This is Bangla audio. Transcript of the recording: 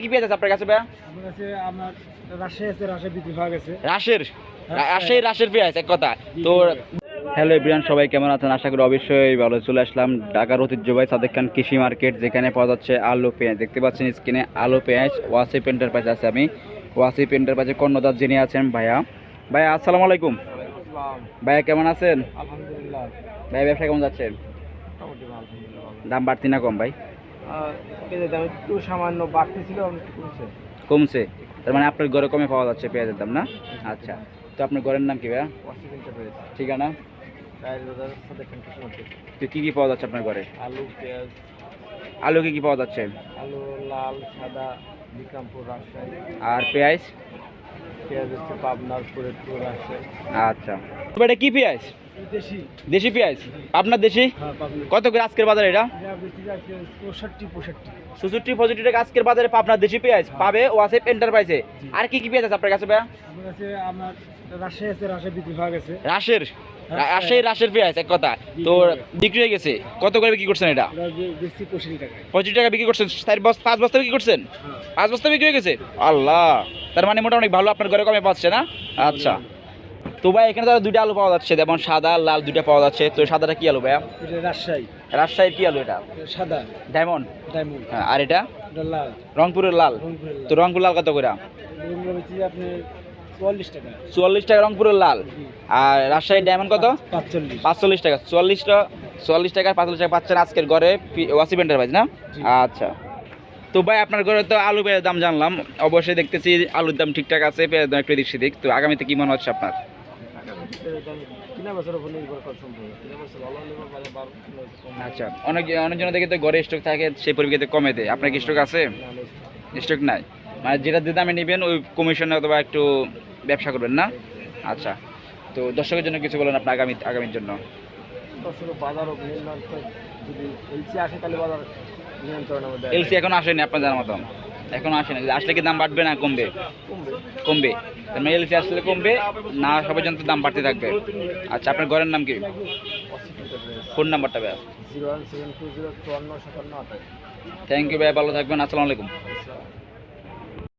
কি পেঁয়াজ আছে আপনার কাছে ভাইয়া? আমার কাছে আমার রাশে আছে রাশে বিক্রি হয়ে গেছে। রাশের? রাশের রাশের পেঁয়াজ এক কথা। তো হ্যালো এভরিয়ান সবাই কেমন আছেন? আশা করি অবশ্যই ভালো চলে আসলাম ঢাকার ঐতিহ্যবাহী সাদেক খান কৃষি মার্কেট যেখানে পাওয়া যাচ্ছে আলু পেঁয়াজ। দেখতে পাচ্ছেন স্ক্রিনে আলু পেঁয়াজ ওয়াসি পেন্টার পাশে আছে আমি। ওয়াসি পেন্টার পাশে কর্ণদাস যিনি আছেন ভাইয়া। ভাইয়া আসসালামু আলাইকুম। ভাইয়া কেমন আছেন? আলহামদুলিল্লাহ। ভাই ব্যবসা কেমন যাচ্ছে? মোটামুটি ভালো আলহামদুলিল্লাহ দাম বাড়তি না কম ভাই? পেঁয়াজের দাম একটু সামান্য বাড়তি ছিল কমছে। কমছে? তার মানে আপনার ঘরে কমে পাওয়া যাচ্ছে পেঁয়াজের দাম না? আচ্ছা। তো আপনার ঘরের নাম কি ভাইয়া? ঠিকানা? তো কী কী পাওয়া যাচ্ছে আপনার ঘরে আলু পেঁয়াজ। আলু কী কী পাওয়া যাচ্ছে? আলু লাল সাদা বিক্রমপুর রাজশাহী। আর পেঁয়াজ? পেঁয়াজ হচ্ছে পাবনার ফরিদপুর রাজশাহী। আচ্ছা। এটা কি পেঁয়াজ? দেশি। পেঁয়াজ? আপনার দেশি? হ্যাঁ কত করে আজকের বাজারে এটা? যাচ্ছে পঁয়ষট্টি। টাকা আজকের বাজারে আপনার দেশি পেঁয়াজ পাবে ওয়াসেপ এন্টারপ্রাইজে। আর কি কি পেঁয়াজ আছে আপনার কাছে ভাইয়া? হয়ে রাশের রাশের রাশের পেঁয়াজ এক কথা। তো বিক্রি হয়ে গেছে। কত করে বিক্রি করছেন এটা? পঁচিশ টাকা। বিক্রি করছেন। পাঁচ বস্তা বিক্রি করছেন? হ্যাঁ। পাঁচ বস্তা বিক্রি হয়ে গেছে? আল্লাহ! তার মানে মোটামুটি ভালো আপনার ঘরে কমে পাচ্ছে না? আচ্ছা। তো ভাই এখানে তো দুইটা আলু পাওয়া যাচ্ছে যেমন সাদা লাল দুইটা পাওয়া যাচ্ছে। তো সাদাটা কি আলু ভাইয়া? রাজশাহী। রাজশাহীর কি আলু এটা? সাদা। ডায়মন্ড? ডায়মন্ড। হ্যাঁ, আর এটা? লাল। রংপুরের লাল। তো রংপুর লাল কত করে? আপনি চুয়াল্লিশ টাকা। চুয়াল্লিশ টাকা রংপুরের লাল। আর রাজশাহীর ডায়মন্ড কত? পাঁচচল্লিশ। টাকা। চুয়াল্লিশটা চুয়াল্লিশ টাকা পাঁচচল্লিশ টাকা পাচ্ছেন আজকের ঘরে ওয়াসি পেন্টার পাইছে না? আচ্ছা। তো ভাই আপনার ঘরে তো আলু পেঁয়াজের দাম জানলাম। অবশ্যই দেখতেছি আলুর দাম ঠিকঠাক আছে পেঁয়াজের দাম একটু দিক সেদিক। তো আগামীতে কি মনে হচ্ছে আপনার? আচ্ছা অনেক অনেকজন দেখে তো ঘরে স্টক থাকে সেই পরিপ্রেক্ষিতে কমে দেয়। আপনার কি স্টক আছে? স্টক নাই। মানে যেটা যে দামে নেবেন ওই কমিশনে অথবা একটু ব্যবসা করবেন না? আচ্ছা তো দর্শকের জন্য কিছু বলেন আপনার আগামী আগামীর জন্য। এলসি এখন আসেনি আপনার জানার মতন। এখন আসেনি আসলে কি দাম বাড়বে না কমবে? কমবে। তার মানে এলসি আসলে কমবে না সব পর্যন্ত দাম বাড়তে থাকবে। আচ্ছা আপনার ঘরের নাম কি? ফোন নাম্বারটা ভাই থ্যাংক ইউ ভাই ভালো থাকবেন আসসালামু আলাইকুম।